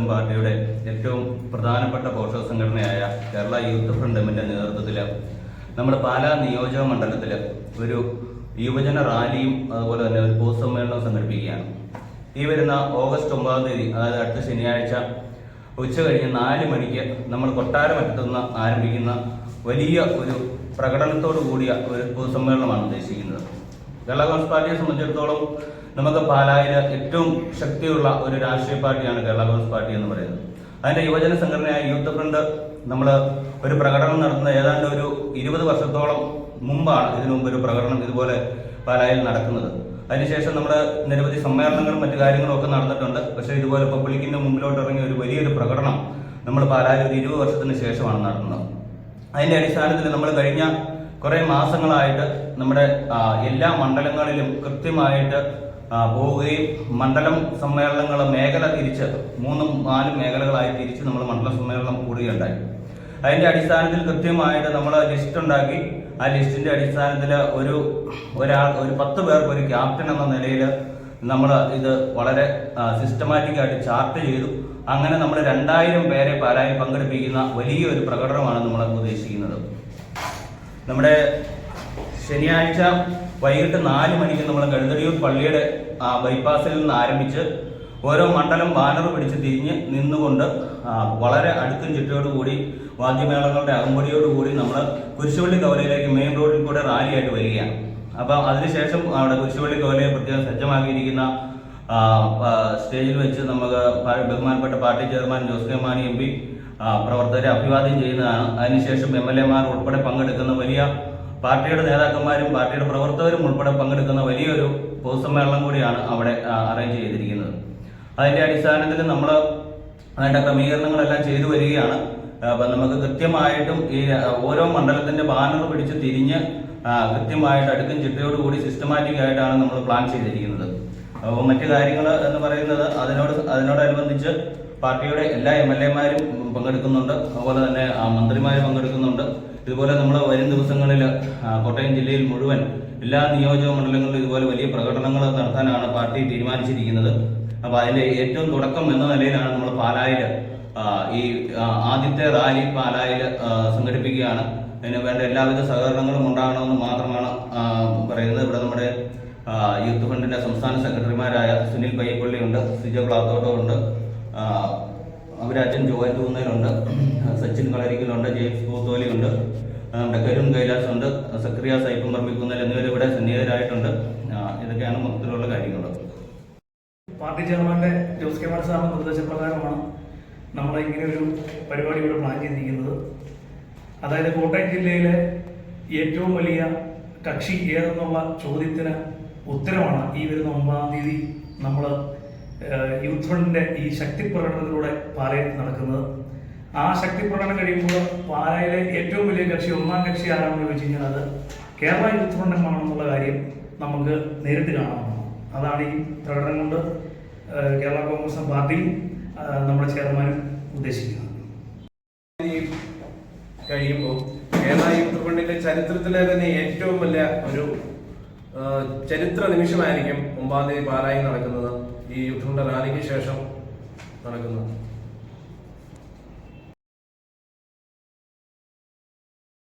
കോൺഗ്രസും പാർട്ടിയുടെ ഏറ്റവും പ്രധാനപ്പെട്ട പോഷക സംഘടനയായ കേരള യൂത്ത് ഫ്രണ്ട് എമ്മിന്റെ നേതൃത്വത്തിൽ നമ്മുടെ പാലാ നിയോജക മണ്ഡലത്തിൽ ഒരു യുവജന റാലിയും അതുപോലെ തന്നെ ഒരു പൊതുസമ്മേളനവും സംഘടിപ്പിക്കുകയാണ്. ഈ വരുന്ന ഓഗസ്റ്റ് ഒമ്പതാം തീയതി അതായത് അടുത്ത ശനിയാഴ്ച ഉച്ച കഴിഞ്ഞ് നാല് മണിക്ക് നമ്മൾ കൊട്ടാരമറ്റത്തു നിന്ന് ആരംഭിക്കുന്ന വലിയ ഒരു പ്രകടനത്തോടു കൂടിയ ഒരു പൊതുസമ്മേളനമാണ് ഉദ്ദേശിക്കുന്നത്. കേരള കോൺഗ്രസ് പാർട്ടിയെ സംബന്ധിച്ചിടത്തോളം നമുക്ക് പാലായിൽ ഏറ്റവും ശക്തിയുള്ള ഒരു രാഷ്ട്രീയ പാർട്ടിയാണ് കേരള കോൺഗ്രസ് പാർട്ടി എന്ന് പറയുന്നത്. അതിന്റെ യുവജന സംഘടനയായ യൂത്ത് ഫ്രണ്ട് നമ്മൾ ഒരു പ്രകടനം നടത്തുന്ന ഏതാണ്ട് ഒരു ഇരുപത് വർഷത്തോളം മുമ്പാണ് ഇതിനു മുമ്പ് ഒരു പ്രകടനം ഇതുപോലെ പാലായിൽ നടക്കുന്നത്. അതിനുശേഷം നമ്മൾ നിരവധി സമ്മേളനങ്ങളും മറ്റു കാര്യങ്ങളും ഒക്കെ നടന്നിട്ടുണ്ട്. പക്ഷേ ഇതുപോലെ പബ്ലിക്കിന്റെ മുമ്പിലോട്ട് ഇറങ്ങിയ ഒരു വലിയൊരു പ്രകടനം നമ്മൾ പാലായിൽ ഒരു ഇരുപത് വർഷത്തിന് ശേഷമാണ് നടത്തുന്നത് അതിന്റെ അടിസ്ഥാനത്തിൽ നമ്മൾ കഴിഞ്ഞ കുറേ മാസങ്ങളായിട്ട് നമ്മുടെ എല്ലാ മണ്ഡലങ്ങളിലും കൃത്യമായിട്ട് പോവുകയും മണ്ഡലം സമ്മേളനങ്ങൾ മേഖല തിരിച്ച് മൂന്നും നാലും മേഖലകളായി തിരിച്ച് നമ്മൾ മണ്ഡല സമ്മേളനം കൂടുകയുണ്ടായി. അതിന്റെ അടിസ്ഥാനത്തിൽ കൃത്യമായിട്ട് നമ്മൾ ലിസ്റ്റ് ഉണ്ടാക്കി. ആ ലിസ്റ്റിന്റെ അടിസ്ഥാനത്തിൽ ഒരു ഒരാൾ ഒരു പത്ത് പേർക്ക് ഒരു ക്യാപ്റ്റൻ എന്ന നിലയിൽ നമ്മൾ ഇത് വളരെ സിസ്റ്റമാറ്റിക് ആയിട്ട് ചാർട്ട് ചെയ്തു. അങ്ങനെ നമ്മൾ രണ്ടായിരം പേരെ പാലായി പങ്കെടുപ്പിക്കുന്ന വലിയൊരു പ്രകടനമാണ് നമ്മൾ ഉദ്ദേശിക്കുന്നത്. നമ്മുടെ ശനിയാഴ്ച വൈകിട്ട് നാല് മണിക്ക് നമ്മൾ കഴുതടിയൂർ പള്ളിയുടെ ബൈപ്പാസിൽ നിന്ന് ആരംഭിച്ച് ഓരോ മണ്ഡലം ബാനർ പിടിച്ച് തിരിഞ്ഞ് നിന്നുകൊണ്ട് വളരെ അടുക്കും ചുറ്റോടുകൂടി വാദ്യമേളങ്ങളുടെ അകമ്പടിയോടുകൂടി നമ്മൾ കുരിശുപള്ളി കവലയിലേക്ക് മെയിൻ റോഡിൽ കൂടെ റാലിയായിട്ട് വരികയാണ്. അപ്പം അതിനുശേഷം അവിടെ കുരിശുപള്ളി കവലയെ പ്രത്യേകം സജ്ജമാക്കിയിരിക്കുന്ന സ്റ്റേജിൽ വെച്ച് നമുക്ക് ബഹുമാനപ്പെട്ട party chairman Jose K Mani M P പ്രവർത്തകരെ അഭിവാദ്യം ചെയ്യുന്നതാണ്. അതിനുശേഷം എം എൽ എമാർ ഉൾപ്പെടെ പങ്കെടുക്കുന്ന വലിയ പാർട്ടിയുടെ നേതാക്കന്മാരും പാർട്ടിയുടെ പ്രവർത്തകരും ഉൾപ്പെടെ പങ്കെടുക്കുന്ന വലിയൊരു പൊതുസമ്മേളനം കൂടിയാണ് അവിടെ അറേഞ്ച് ചെയ്തിരിക്കുന്നത്. അതിന്റെ അടിസ്ഥാനത്തിൽ നമ്മൾ അതിന്റെ ക്രമീകരണങ്ങളെല്ലാം ചെയ്തു വരികയാണ്. അപ്പം നമുക്ക് കൃത്യമായിട്ടും ഈ ഓരോ മണ്ഡലത്തിന്റെ ബാനർ പിടിച്ച് തിരിഞ്ഞ് കൃത്യമായിട്ട് അടുക്കും ചിട്ടയോടുകൂടി സിസ്റ്റമാറ്റിക് ആയിട്ടാണ് നമ്മൾ പ്ലാൻ ചെയ്തിരിക്കുന്നത്. അപ്പോൾ മറ്റു കാര്യങ്ങൾ എന്ന് പറയുന്നത് അതിനോട് അതിനോടനുബന്ധിച്ച് പാർട്ടിയുടെ എല്ലാ എം എൽ എമാരും പങ്കെടുക്കുന്നുണ്ട്. അതുപോലെ തന്നെ മന്ത്രിമാർ പങ്കെടുക്കുന്നുണ്ട്. ഇതുപോലെ നമ്മൾ വരും ദിവസങ്ങളിൽ കോട്ടയം ജില്ലയിൽ മുഴുവൻ എല്ലാ നിയോജക മണ്ഡലങ്ങളിലും ഇതുപോലെ വലിയ പ്രകടനങ്ങൾ നടത്താനാണ് പാർട്ടി തീരുമാനിച്ചിരിക്കുന്നത്. അപ്പോൾ അതിന്റെ ഏറ്റവും തുടക്കം എന്ന നിലയിലാണ് നമ്മൾ പാലായിൽ ഈ ആദ്യത്തെ റാലി പാലായിൽ സംഘടിപ്പിക്കുകയാണ്. അതിന് വേണ്ട എല്ലാവിധ സഹകരണങ്ങളും ഉണ്ടാകണമെന്ന് മാത്രമാണ് പറയുന്നത്. ഇവിടെ നമ്മുടെ യൂത്ത് ഫണ്ടിന്റെ സംസ്ഥാന സെക്രട്ടറിമാരായ സുനിൽ പയ്യപ്പള്ളിയുണ്ട് സിജോ ക്ലാത്തോട്ടമുണ്ട് ആ, അഭിരാജൻ ജോയൻ തൂന്നലുണ്ട് സച്ചിൻ കളരിക്കലുണ്ട് ജെയിംസ് പൂത്തോലിയുണ്ട് ഉണ്ട് നമ്മുടെ കരുൺ കൈലാസ് ഉണ്ട് സക്രിയ സൈപ്പം പറമ്പിക്കുന്നൽ എന്നിവരിവിടെ സന്നിഹിതരായിട്ടുണ്ട്. ഇതൊക്കെയാണ് മൊത്തത്തിലുള്ള കാര്യങ്ങൾ. പാർട്ടി ചെയർമാന്റെ ജോസ് കെ മാർ സാറിന്റെ നിർദ്ദേശപ്രകാരമാണ് നമ്മൾ ഇങ്ങനെ ഒരു പരിപാടി ഇവിടെ പ്ലാൻ ചെയ്തിരിക്കുന്നത്. അതായത് കോട്ടയം ജില്ലയിലെ ഏറ്റവും വലിയ കക്ഷി ഏതെന്നുള്ള ചോദ്യത്തിന് ഉത്തരമാണ് ഈ വരുന്ന ഒമ്പതാം തീയതി നമ്മൾ യൂത്ത് ഫ്രണ്ടിന്റെ ഈ ശക്തി പ്രകടനത്തിലൂടെ പാലയിൽ നടക്കുന്നത്. ആ ശക്തി പ്രകടനം കഴിയുമ്പോൾ പാലയിലെ ഏറ്റവും വലിയ കക്ഷി ഒന്നാം കക്ഷി ആരാണെന്ന് ചോദിച്ചു കഴിഞ്ഞാൽ അത് കേരള യൂത്ത് ഫ്രണ്ട് ആണെന്നുള്ള കാര്യം നമുക്ക് നേരിട്ട് കാണാവുന്നതാണ്. അതാണ് ഈ പ്രകടനം കൊണ്ട് കേരള കോൺഗ്രസ് പാർട്ടിയും നമ്മുടെ ചെയർമാനും ഉദ്ദേശിക്കുന്നത്. കഴിയുമ്പോൾ കേരള യൂത്ത് ഫണ്ടിന്റെ ചരിത്രത്തിലെ തന്നെ ഏറ്റവും വലിയ ഒരു ചരിത്ര നിമിഷമായിരിക്കും ഒമ്പതാം തീയതി പാലായി നടക്കുന്നത്. ഈ യുദ്ധം റാലിക്ക് ശേഷം നടക്കുന്നത്